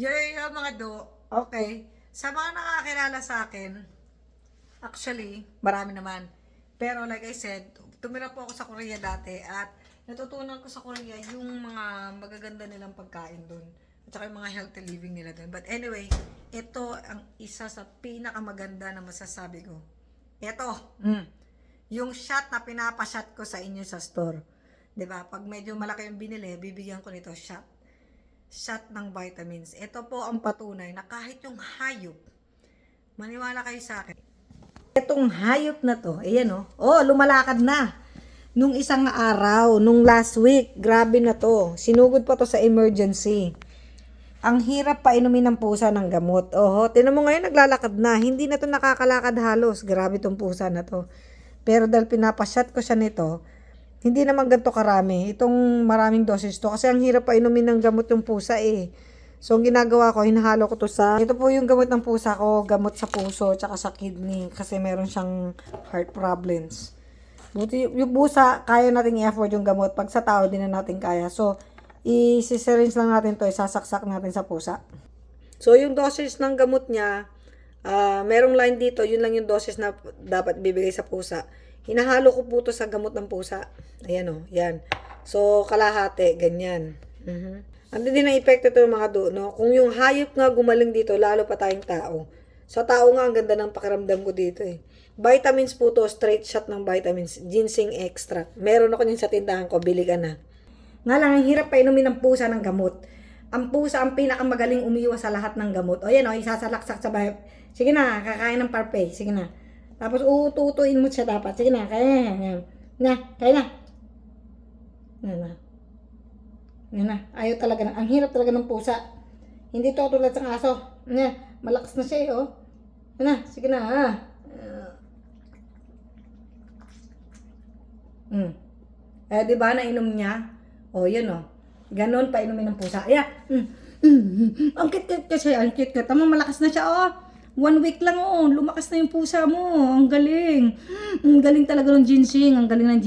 Yo, yo, yo, mga do. Okay. Sa mga nakakilala sa akin, actually, marami naman. Pero like I said, tumira po ako sa Korea dati at natutunan ko sa Korea yung mga magaganda nilang pagkain doon. At saka yung mga healthy living nila doon. But anyway, ito ang isa sa pinakamaganda na masasabi ko. Ito, mm, yung shot na pinapashot ko sa inyo sa store. 'Di ba? Pag medyo malaki yung binili, bibigyan ko nito shot shot ng vitamins. Ito po ang patunay na kahit yung hayop, maniwala kayo sa akin. Itong hayop na to, ayan oh, oh, lumalakad na. Nung isang araw, nung last week, grabe na to. Sinugod pa to sa emergency. Ang hirap pa inumin ng pusa ng gamot. Oho, tinan mo ngayon naglalakad na. Hindi na to nakakalakad halos. Grabe tong pusa na to. Pero dahil pinapashot ko siya nito, hindi naman ganito karami. Itong maraming dosis to. Kasi ang hirap pa inumin ng gamot yung pusa eh. So, ang ginagawa ko, hinahalo ko to sa... Ito po yung gamot ng pusa ko. Gamot sa puso, tsaka sa kidney. Kasi meron siyang heart problems. Buti, yung pusa, kaya nating i-afford yung gamot. Pag sa tao, di na natin kaya. So, i-syringe lang natin to. Isasaksak natin sa pusa. So, yung dosage ng gamot niya, ah merong line dito, yun lang yung dosage na dapat bibigay sa pusa. Hinahalo ko po to sa gamot ng pusa. Ayan o, yan. So, kalahati, ganyan. Mhm. Ano din ang epekto ito mga do, no? Kung yung hayop nga gumaling dito, lalo pa tayong tao. Sa tao nga, ang ganda ng pakiramdam ko dito eh. Vitamins po to, straight shot ng vitamins. Ginseng extract. Meron ako yun sa tindahan ko, bili ka na. Nga lang, ang hirap pa inumin ng pusa ng gamot. Ang pusa ang pinakamagaling umiwas sa lahat ng gamot. O yan o, isasalaksak sa bahay. Sige na, kakain ng parpay. Sige na. Tapos uututuin mo siya dapat. Sige na, kaya na. Yan. Na, kaya na. Yan na. Yan na. Ayaw talaga na. Ang hirap talaga ng pusa. Hindi to tulad sa aso. Yan. Malakas na siya eh, oh. Yan na, sige na, ha. Mm. Eh, di ba, nainom niya? O, oh, yun, oh. Ganon pa inumin ng pusa. Ayan. Mm. Mm. mm. Ang kit-kit kasi, ang kit-kit. Tama, malakas na siya, oh. One week lang, oh. Lumakas na yung pusa mo. Ang galing. Ang galing talaga ng ginseng. Ang galing ng